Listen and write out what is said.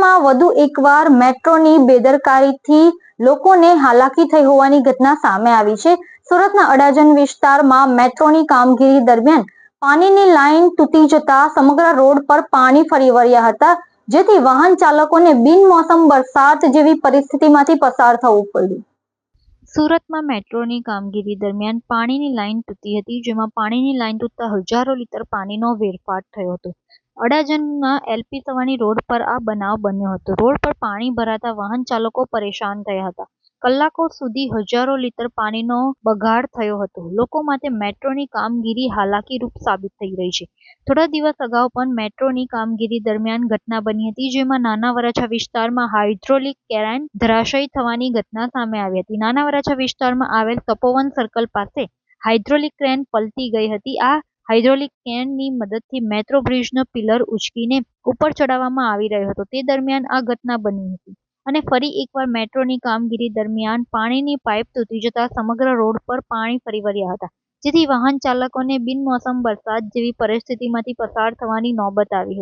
સુરતમાં વધુ એકવાર મેટ્રોની બેદરકારીથી લોકોને હાલાકી થઈ હોવાની ઘટના સામે આવી છે. સુરતના અડાજણ વિસ્તારમાં મેટ્રોની કામગીરી દરમિયાન પાણીની લાઇન તૂટી જતા સમગ્ર રોડ પર પાણી ફરી વળ્યા હતા, જેથી વાહન ચાલકોને બિનમોસમ વરસાદ જેવી પરિસ્થિતિમાંથી પસાર થવું પડ્યું. સુરતમાં મેટ્રોની કામગીરી દરમિયાન પાણીની લાઇન તૂટી હતી, જેમાં પાણીની લાઇન તૂટતા હજારો લીટર પાણીનો વેરફાટ થયો હતો. અડાજણના એલપી સવાણી રોડ પર આ બનાવ બન્યો હતો. રોડ પર પાણી ભરાતા વાહન ચાલકો પરેશાન થયા હતા. કલાકો સુધી હજારો લીટર પાણીનો બગાડ થયો હતો. લોકો માટે મેટ્રોની કામગીરી હાલાકીરૂપ સાબિત થઈ રહી છે. થોડા દિવસ અગાઉ પણ મેટ્રોની કામગીરી દરમિયાન ઘટના બની હતી, જેમાં નાના વરાછા વિસ્તારમાં હાઇડ્રોલિક કેરાન ધરાશયી થવાની ઘટના સામે આવી હતી. નાના વરાછા વિસ્તારમાં આવેલ તપોવન સર્કલ પાસે હાઇડ્રોલિક ક્રેન પલટી ગઈ હતી. આ હાઇડ્રોલિક કેનની મદદથી મેટ્રો બ્રિજનો પિલર ઉંચકીને ઉપર ચડાવવામાં આવી રહ્યો હતો. તે દરમિયાન આ ઘટના બની હતી અને ફરી એકવાર મેટ્રોની કામગીરી દરમિયાન પાણીની પાઇપ તૂટી જતા સમગ્ર રોડ પર પાણી ફરી વળ્યા હતા. જેથી વાહન ચાલકોને બિનમોસમ વરસાદ જેવી પરિસ્થિતિમાંથી પસાર થવાની નોબત આવી હતી.